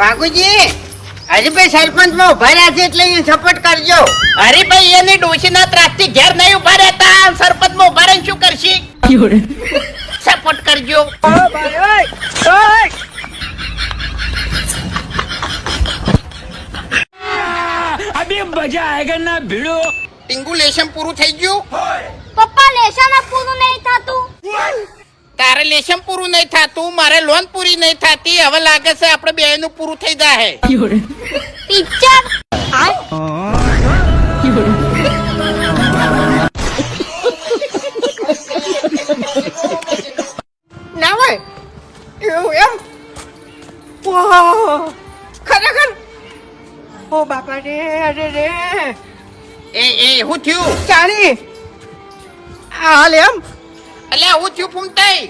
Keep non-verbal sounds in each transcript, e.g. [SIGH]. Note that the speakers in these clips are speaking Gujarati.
વાઘુજી હરિભાઈ સરપંચમાં ઊભા રહ્યા છે એટલે સપોર્ટ કરજો. હરિભાઈ એની ડોશીના ત્રાસથી ઘેર નહીં ઊભા રહેતા. સરપંચમાં ઊભા રહીને શું કરશી? સપોર્ટ કરજો. અભી મજા આયેગા ના ભીડો. ટિંગુ લેશન પૂરું થઈ ગયું? પપ્પા લેશન પૂરું નહીં થતું. તારે લેશન પૂરું નહીં થતું મારે લોન પૂરી નહીં થતી હવે લાગે છે આપણે બે નું પૂરું થઈ જાય પિક્ચર. ના હોય. એવું એમ? ઓહ, ખરેખર? ઓ બાપા રે અરે રે. એ એ હું થયું? ચાલી આ હાલ એમ? એટલે હું છું ફૂમતાઈ.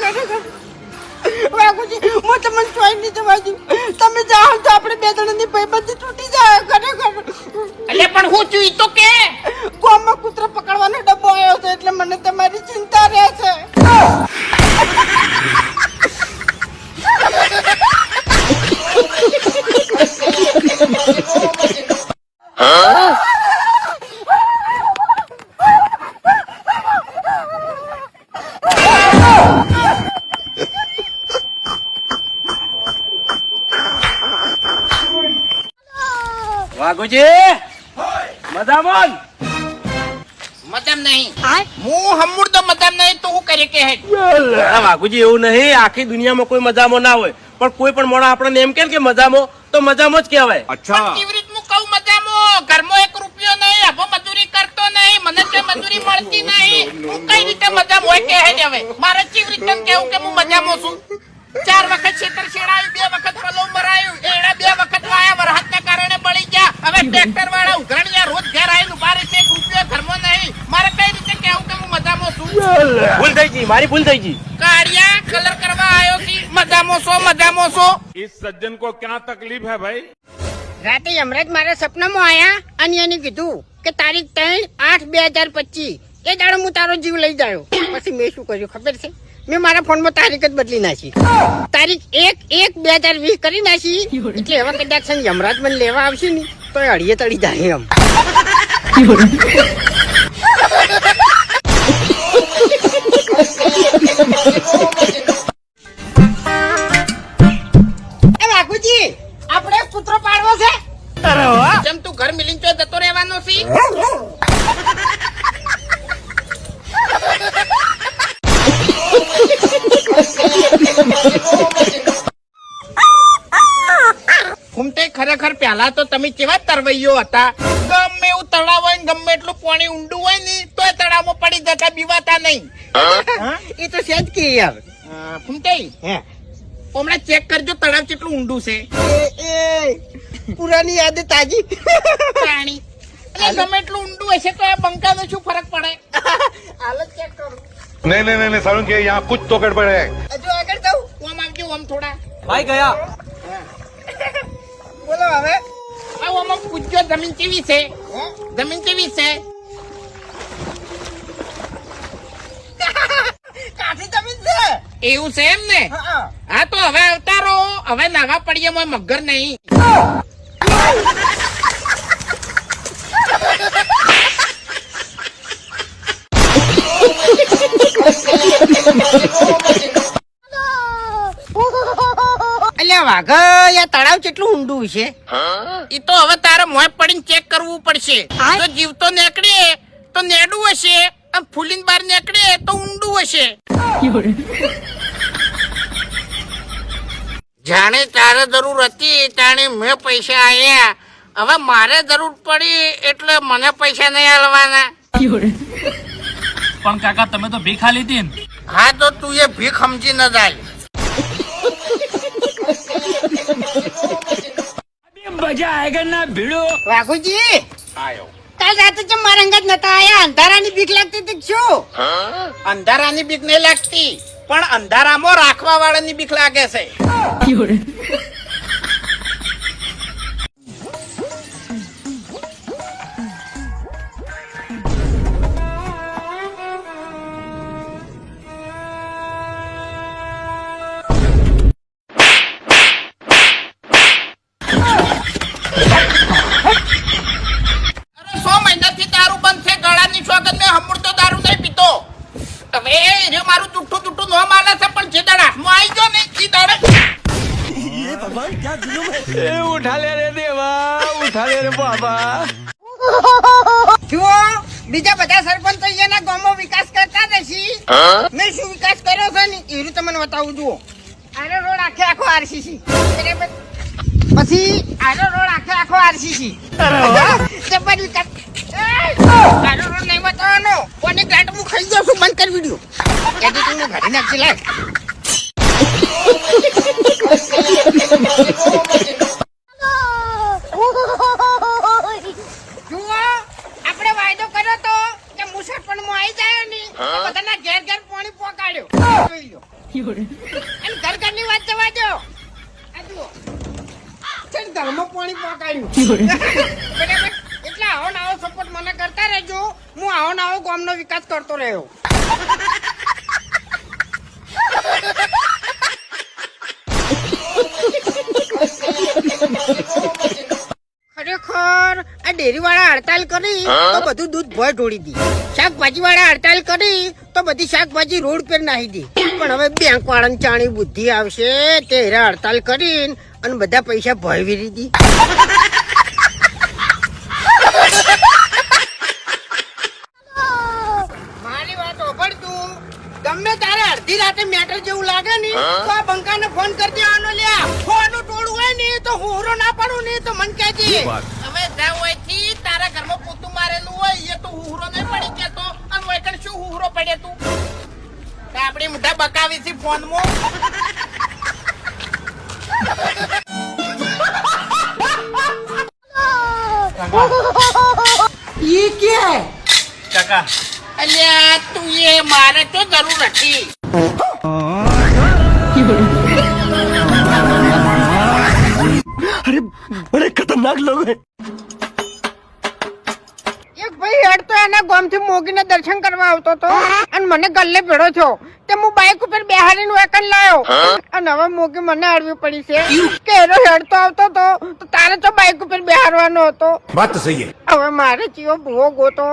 ખરેખર હું તમને ચોઈ નહીં જવા દઉં. તમે જાઓ તો આપણે બે જણાની ભાઈબંધી તૂટી જાય. ખરેખર એટલે પણ હું છું ઈ તો કે? ગોમાં કૂતરો પકડવાનો ડબ્બો આવ્યો છે એટલે મને તમારી ચિંતા રહે છે. વાઘુજી! મજામાં? મજામ નહીં. હું હમુર તો મજામ નહીં તો હું કરે કે વાઘુજી એવું નહીં આખી દુનિયામાં કોઈ મજામાં ના હોય. પણ કોઈ પણ મોણા આપણને એમ કેમ કે મજામાં? તો મજામાં જ કહેવાય. અચ્છા. કેવી રીતનું કહું મજામાં? ઘરમાં એક રૂપિયો નહીં અભો મજૂરી કરતો નહીં મને તે મજૂરી મળતી નહીં. હું કઈ રીતે મજામાં હોય કે હે હવે? મારે કેવી રીતે કેવું કે હું મજામાં છું? ચાર વખત ખેતર છેડાયું બે વખત પલવ મરાયું એડા બે વખત વાયા વરસાદના કારણે બળી ગયા હવે ટ્રેક્ટર વાળા ઉઘરાણિયા રોજ ઘેર આવીને ઊભા રહે છે રૂપિયો ધર્મો નહીં. મારે કઈ રીતે કેવું કે હું મજામાં છું? ભૂલ થઈ ગઈ મારી ભૂલ થઈ ગઈ. કાળિયા કલર કરવા આવ્યો કે મજામાં છો મજામાં છો? ઇસ સજ્જન કો ક્યાં તકલીફ હે ભાઈ રાતે હમણાં જ મારા સપનામાં આયા અને એને કીધું કે તારીખ ત્રણ આઠ બે હજાર પચીસ એ દાડો હું તારો જીવ લઈ ગયો પછી મેં શું કર્યું ખબર છે? મેં મારા ફોનમાં તારીખ જ બદલી નાખી. તારીખ એક એક બે હજાર વીસ કરી નાખી. એટલે એવા કદાચ યમરાજ મને લેવા આવશે નહીં. તો એ અડીએ તળી જાય એમ. આપણે કૂતરો પાડવો છે? જેમ તું ઘર મિલિંગ તો જતો રહેવાનો છી પેલા તો તમે કેવા તરવૈયો હતા? ગમે એવું તળાવ હોય ગમે એટલું પાણી ઊંડું હોય ને તો તળાવમાં પડી જતા બીવાતા નહીં. એ તો છે જ કે યાર. ફૂમટાઈ? હમણાં ચેક કરજો તળાવ કેટલું ઊંડું છે. એ પુરાની યાદ તાજી. પાણી. ગમે એટલું ઊંડું હશે તો આ બંકાનો શું ફરક પડે? હાલ ચેક કરું. નહીં નહીં નહીં સારું કે યહાં કુછ તો ગડબડ હે. જો આગળ જાઉં? ઓમ આવજો ઓમ થોડા. ભાઈ ગયા. બોલો હવે. આવો આમ પૂછજો જમીન કેવી છે? જમીન કેવી છે? કાઠી જમીન છે? એવું છે એમ ને? હા તો હવે અવતારો. હવે નાવા પડીએ મગર નહીં. વાઘ યા તળાવ કેટલું ઊંડું છે. ઈ તો હવે તારે મોય પડીને ચેક કરવું પડશે. તો જીવતો નીકળે તો નેડું હશે. અને ફૂલીને બહાર નીકળે તો ઊંડું હશે. જાણે તારે જરૂર હતી તાણે મેં પૈસા આયા. હવે મારે જરૂર પડી એટલે મને પૈસા નહીં આલવાના. પણ કાકા તમે તો ભીખા લીધી ને. હા તો તું એ ભીખ સમજી ન જાય. મજા આયગર ના ભીડો? વાઘુજી આયો. કાલ રાતે ચમ મારા અંગત નતા આયા. અંધારાની બીક લાગતી હતી શું? અંધારાની બીક નહીં લાગતી પણ અંધારામાં રાખવા વાળાની બીક લાગે છે. જુઓ બીજા બધા સરપંચ અહીંયાના ગામમાં વિકાસ કરતા નથી. મેં શું વિકાસ કર્યો છે ને? એનું તમને બતાવું જુઓ. આનો રોડ આખે આખો આરસીસી. પછી આનો રોડ આખે આખો આરસીસી. જબર વિકાસ. આનો રોડ નહીં બતાવવાનો. કોની ગાંઠ હું ખાઈ ગયો છું? બંધ કરી વીડિયો એડિટિંગ હું ઘરે નાખી લાય જુઓ આપણે વાયદો કર્યો તો કે મુસાફરમાં આવી જાય ને તો બધાના ઘેર ઘેર પાણી પહોંચાડ્યો જોઈ લો અને ઘર ઘરની વાત જવા દો આ જુઓ છે ને ઘરમાં પાણી પહોંચાડ્યું [LAUGHS] એટલે આવો નાવો સપોર્ટ મને કરતા રહેજો. હું આવો નાવો આવો ગામનો વિકાસ કરતો રહ્યો. ખરેખર આ ડેરી વાળા હડતાલ કરી તો બધું દૂધ ભય ઢોળી દી. શાકભાજી વાળા હડતાલ કરી તો બધી શાકભાજી રોડ પર નાહી દી. પણ હવે બેંક વાળાની ચાણી બુદ્ધિ આવશે તે હેરા હડતાલ કરીને અને બધા પૈસા ભય દીધી દી. મારી વાત ઓભળ તું. તમને તારે અડધી રાતે મેટર જેવું લાગે ને તો આ બંકાને ફોન કરી દેવાનો લ્યા ફોનનું ટોળું હોય ને તો હુરો ના પાડું ને તો મન કહેજે. જ્યાં હોય હોયથી તારા ઘરમાં પોતું મારેલું હોય એ તો હુહરો નહીં પડી કેતો અને શું હુહરો પડે તું? આપણી મુઠા બકાવી છે ફોનમાં ઈ કે? કાકા. અલ્યા તું એ મારે તો જરૂર હતી એક ભાઈ દર તો એના ગોમથી મોગીને દર્શન કરવા આવતો હતો અને મને ગલ્લે ભેડો થયો. તે હું બાઈક ઉપર બેહારીને વેકન લાયો. અને હવે મોગી મને આડવી પડી છે. કે એનો હેડતો આવતો હતો તો તારે તો બાઈક ઉપર બેહારવાનો હતો. વાત સહી હવે મારે ચીઓ ભૂવો ગોતો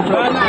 转